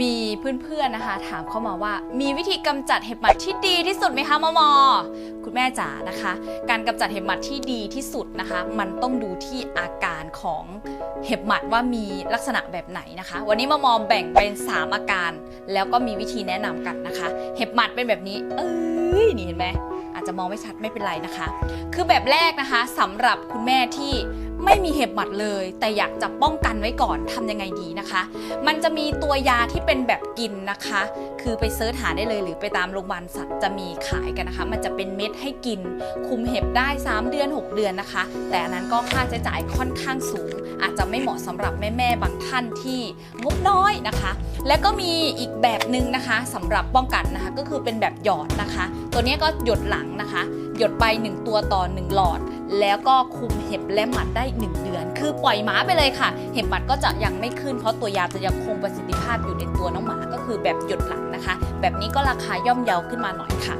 มีเพื่อนๆนะคะ ถามเข้ามาว่า มีวิธีกำจัดเห็บหมัดที่ดีที่สุดไหมคะมอมอคุณแม่จ๋านะคะ การกำจัดเห็บหมัดที่ดีที่สุดนะคะ มันต้องดูที่อาการของเห็บหมัดว่ามีลักษณะแบบไหนนะคะ วันนี้มอมอแบ่งเป็น 3 อาการ แล้วก็มีวิธีแนะนำกันนะคะ เห็บหมัดเป็นแบบนี้ เอ้ยนี่เห็นไหมอาจจะมองไม่ชัดไม่เป็นไรนะคะ คือแบบแรกนะคะสำหรับคุณแม่ที่ ไม่มีเห็บหมัดเลย แต่อยากจะป้องกันไว้ก่อนทำยังไงดีนะคะ มันจะมีตัวยาที่เป็นแบบกินนะคะ คือไปเซิร์ชหาได้เลยหรือไปตามโรงพยาบาลสัตว์จะมีขายกันนะคะ มันจะเป็นเม็ดให้กิน คุมเห็บได้ 3 เดือน 6 เดือนนะคะ แต่อันนั้นก็ค่าใช้จ่ายค่อนข้างสูง อาจจะไม่เหมาะสำหรับแม่ๆบางท่านที่งบน้อยนะคะ แล้วก็มีอีกแบบหนึ่งนะคะสำหรับป้องกันนะคะก็คือเป็นแบบหยอดนะคะ ตัวนี้ก็หยดหลังนะคะ หยดไป 1 ตัวต่อ 1 หลอด แล้วก็คุมเห็บและหมัดได้ 1 เดือน คือปล่อยหมาไปเลยค่ะ เห็บหมัดก็จะยังไม่ขึ้นเพราะตัวยาจะยังคงประสิทธิภาพอยู่ในตัวน้องหมาก็คือแบบหยดหลังนะคะ แบบนี้ก็ราคาย่อมเยาขึ้นมาหน่อยค่ะ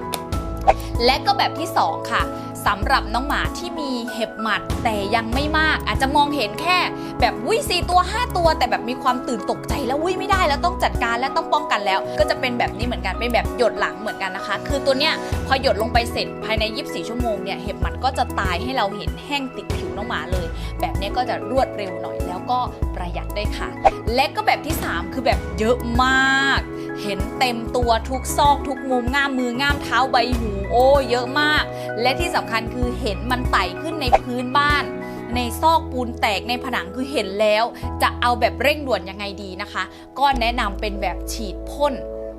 และก็แบบที่ 2 ค่ะ สำหรับน้องหมาที่มีเห็บหมัดแต่ยังไม่มาก อาจจะมองเห็นแค่แบบวิสี่ตัว 5 ตัว แต่แบบมีความตื่นตกใจแล้ววิไม่ได้แล้วต้องจัดการและต้องป้องกันแล้ว ก็จะเป็นแบบนี้เหมือนกันเป็นแบบหยดหลังเหมือนกันนะคะ คือตัวเนี้ยพอหยดลงไปเสร็จภายใน 24 ชั่วโมงเนี่ยเห็บหมัดก็จะตายให้เราเห็นแห้งติดผิวน้องหมาเลย แบบเนี้ยก็จะรวดเร็วหน่อยแล้วก็ประหยัดได้วยค่ะ และก็แบบที่ 3 คือแบบเยอะมาก เห็นเต็มตัวทุกซอกทุกมุมง่ามมือง่ามเท้าใบหูโอ้เยอะมาก และที่สำคัญคือเห็นมันไต่ขึ้นในพื้นบ้าน ในซอกปูนแตกในผนังคือเห็นแล้ว จะเอาแบบเร่งด่วนยังไงดีนะคะ ก็แนะนำเป็นแบบฉีดพ่น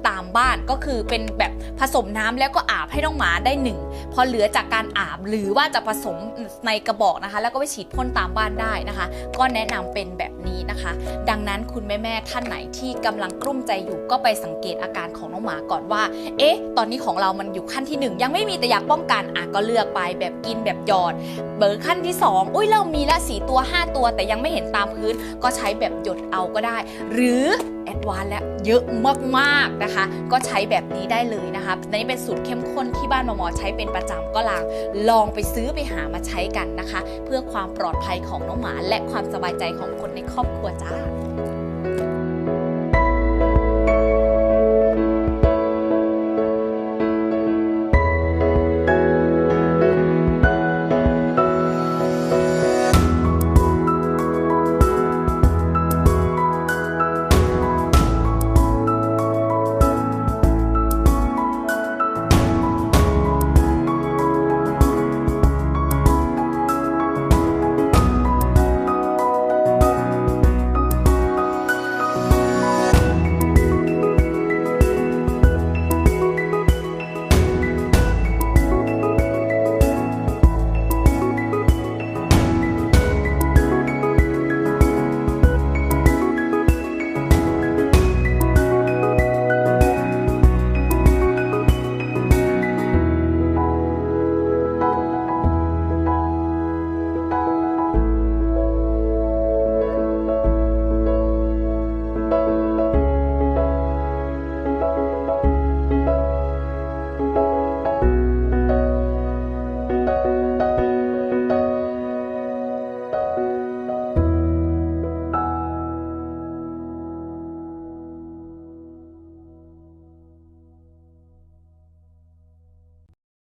ตามบ้านก็คือเป็นแบบผสมน้ำแล้วก็อาบให้น้องหมาได้หนึ่งพอเหลือจากการอาบหรือว่าจะผสมในกระบอกนะคะ แล้วก็ไปฉีดพ่นตามบ้านได้นะคะ ก็แนะนำเป็นแบบนี้นะคะ ดังนั้นคุณแม่ๆท่านไหนที่กำลังกลุ้มใจอยู่ก็ไปสังเกตอาการของน้องหมาก่อนว่า เอ๊ะ ตอนนี้ของเรามันอยู่ขั้นที่หนึ่งยังไม่มีแต่อยากป้องกันอะก็เลือกไปแบบกินแบบหยอด เบอร์ขั้นที่ 2 อุ้ยเรามีละสี่ตัว 5 ตัวแต่ยังไม่เห็นตามพื้นก็ใช้แบบหยดเอาก็ได้ หรือ แอดวานแล้วเยอะมากๆนะคะ ก็ใช้แบบนี้ได้เลยนะคะอันนี้เป็นสูตรเข้มข้นที่บ้านหมอมอใช้เป็นประจำก็ลางลองไปซื้อไปหามาใช้กันนะคะ เพื่อความปลอดภัยของน้องหมาและความสบายใจของคนในครอบครัวจ้า